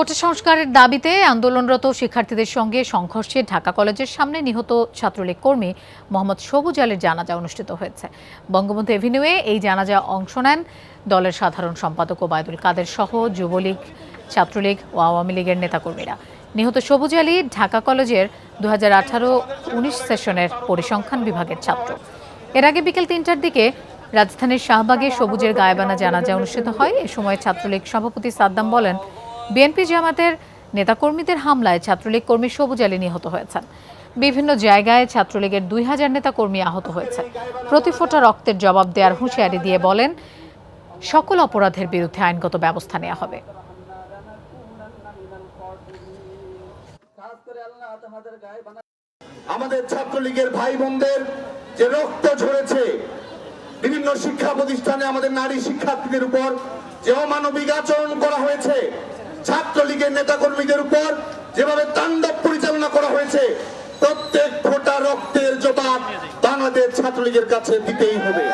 কোটা সংস্কারের দাবিতে আন্দোলনরত শিক্ষার্থীদের সঙ্গে সংঘর্ষে ঢাকা কলেজের সামনে নিহত ছাত্রলীগ কর্মী মোহাম্মদ সবুজ আলের জানাজা অনুষ্ঠিত হয়েছে। বঙ্গবন্ধু এভিনিউয়ে এই জানাজা অংশ নেন দলের সাধারণ সম্পাদক ওবায়দুল কাদের সহ যুবলীগ, ছাত্রলীগ ও আওয়ামী লীগের নেতাকর্মীরা। নিহত সবুজ আলী ঢাকা কলেজের দু হাজার আঠারো উনিশ সেশনের পরিসংখ্যান বিভাগের ছাত্র। এর আগে বিকেল তিনটার দিকে রাজধানীর শাহবাগে সবুজের গায়েবানা জানাজা অনুষ্ঠিত হয়। এ সময় ছাত্রলীগ সভাপতি সাদ্দাম বলেন বিএনপি জামাতের নেতাকর্মীদের হামলায় ছাত্রলীগ কর্মী সবুজ আলী নিহত হয়েছেন। বিভিন্ন জায়গায় ছাত্রলীগের দুই হাজার নেতাকর্মী আহত হয়েছে। প্রতি ফোঁটা রক্তের জবাব দেওয়ার হুঁশিয়ারি দিয়ে বলেন, সকল অপরাধের বিরুদ্ধে আইনগত ব্যবস্থা নেওয়া হবে। আমাদের ছাত্রলীগের ভাই বোনদের যে রক্ত ঝরেছে, বিভিন্ন শিক্ষা প্রতিষ্ঠানে আমাদের নারী শিক্ষার্থীদের উপর যে অমানবিক আচরণ করা হয়েছে ছাত্রলীগের নেতাকর্মীদের উপর যেভাবে তাণ্ডব পরিচালনা করা হয়েছে, প্রত্যেক ফোটা রক্তের জবাব বাংলাদেশ ছাত্রলীগের কাছে দিতেই হবে।